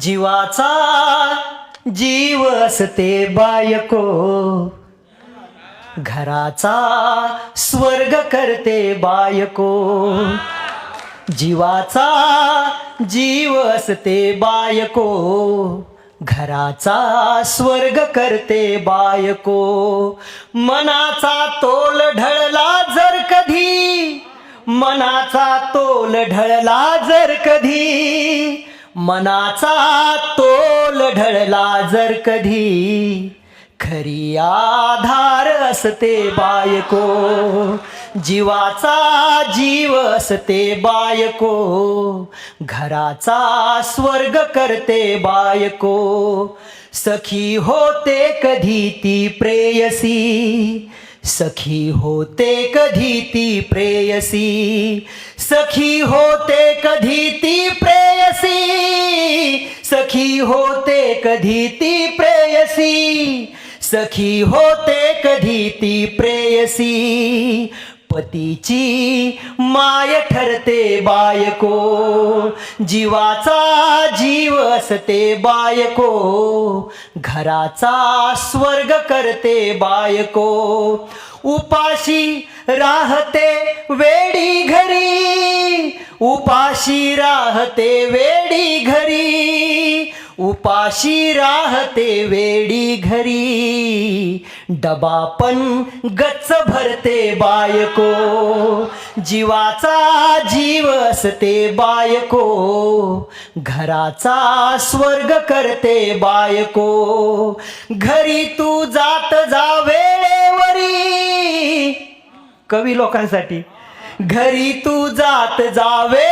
जीवाचा जीव असते बायको. घराचा स्वर्ग करते बायको. जीवाचा जीव असते बायको. घराचा स्वर्ग करते बायको. मनाचा तोल ढळला जर कधी. मनाचा तोल ढळला जर कधी. मनाचा तोल ढळला जर कधी. खरी आधार असते बायको जीवाचा जीव असते बायको घराचा स्वर्ग करते बायको. सखी होते कधी ती प्रेयसी सखी होते कधी ती प्रेयसी? सखी होते कधी ती प्रेयसी? सखी होते कधी ती प्रेयसी? सखी होते कधी ती प्रेयसी? पतीची माय ठरते बायको. जीवाचा जीव असते बायको. घराचा स्वर्ग करते बायको. उपाशी राहते वेडी घरी. उपाशी राहते वेडी उपाशी राहते वेडी घरी. डबा पण गच्च भरते बायको. जीवाचा जीव असते बायको. घराचा स्वर्ग करते बायको. घरी तू जात जा वेळेवरी. कवी लोकांसाठी. घरी तू जात जावे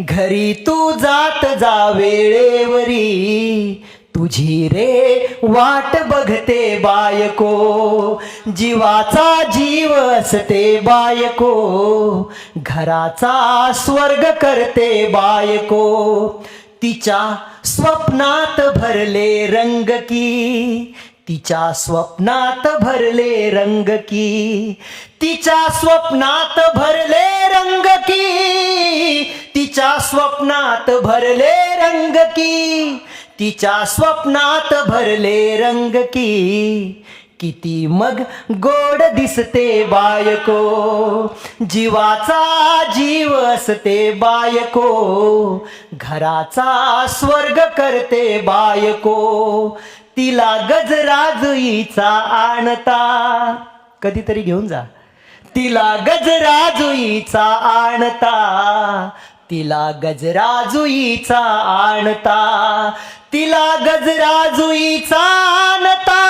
घरी तू जात जा वेळेवरी. तुझी रे वाट बघते बायको. जीवाचा जीव असते बायको. घराचा स्वर्ग करते बायको. तिच्या स्वप्नात भरले रंग की. तिच्या स्वप्नात भरले रंग की. तिच्या स्वप्नात भरले रंग की. तिच्या स्वप्नात भरले रंग की तिच्या स्वप्नात भरले रंग की किती मग गोड दिसते बायको जीवाचा जीव असते बायको घराचा स्वर्ग करते बायको तिला गजराजुईचा आणता. कधीतरी घेऊन जा. तिला गजराजुईचा आणता. तिला गजराजुईचा आणता तिला गजराजुईचा आणता.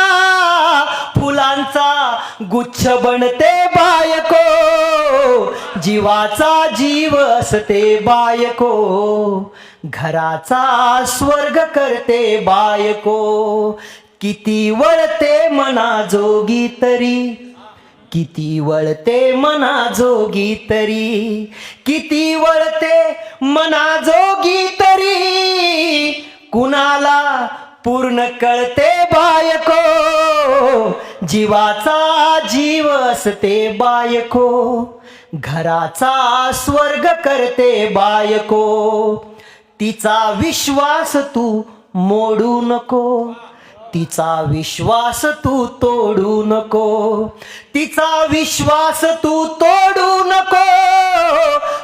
फुलांचा गुच्छ बनते बायको जीवाचा जीव असते बायको घराचा स्वर्ग करते बायको. किती वळते मना जोगी तरी किती वळते मनाजोगी तरी? किती वळते मनाजोगी तरी? कुणाला पूर्ण कळते बायको? जीवाचा जीव असते बायको. घराचा स्वर्ग करते बायको. तिचा विश्वास तू मोडू नको. तिचा विश्वास तू तोडू नको. तिचा विश्वास तू तोडू नको.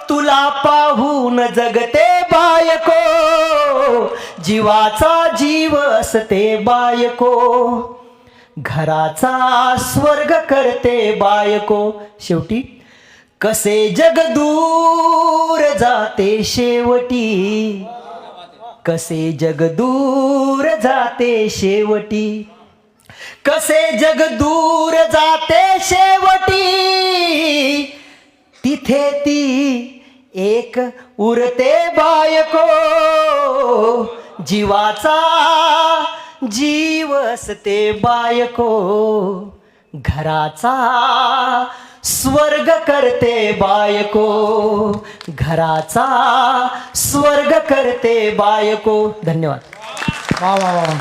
तुला पाहून जगते बायको. जीवाचा जीव असते बायको. घराचा स्वर्ग करते बायको. शेवटी कसे जग दूर जाते शेवटी. कसे जग दूर जाते शेवटी? कसे जग दूर जाते शेवटी? तिथे ती एक उरते बायको जीवाचा जीव असते बायको. घराचा स्वर्ग करते बायको. घराचा स्वर्ग करते बायको. धन्यवाद. वा वा वा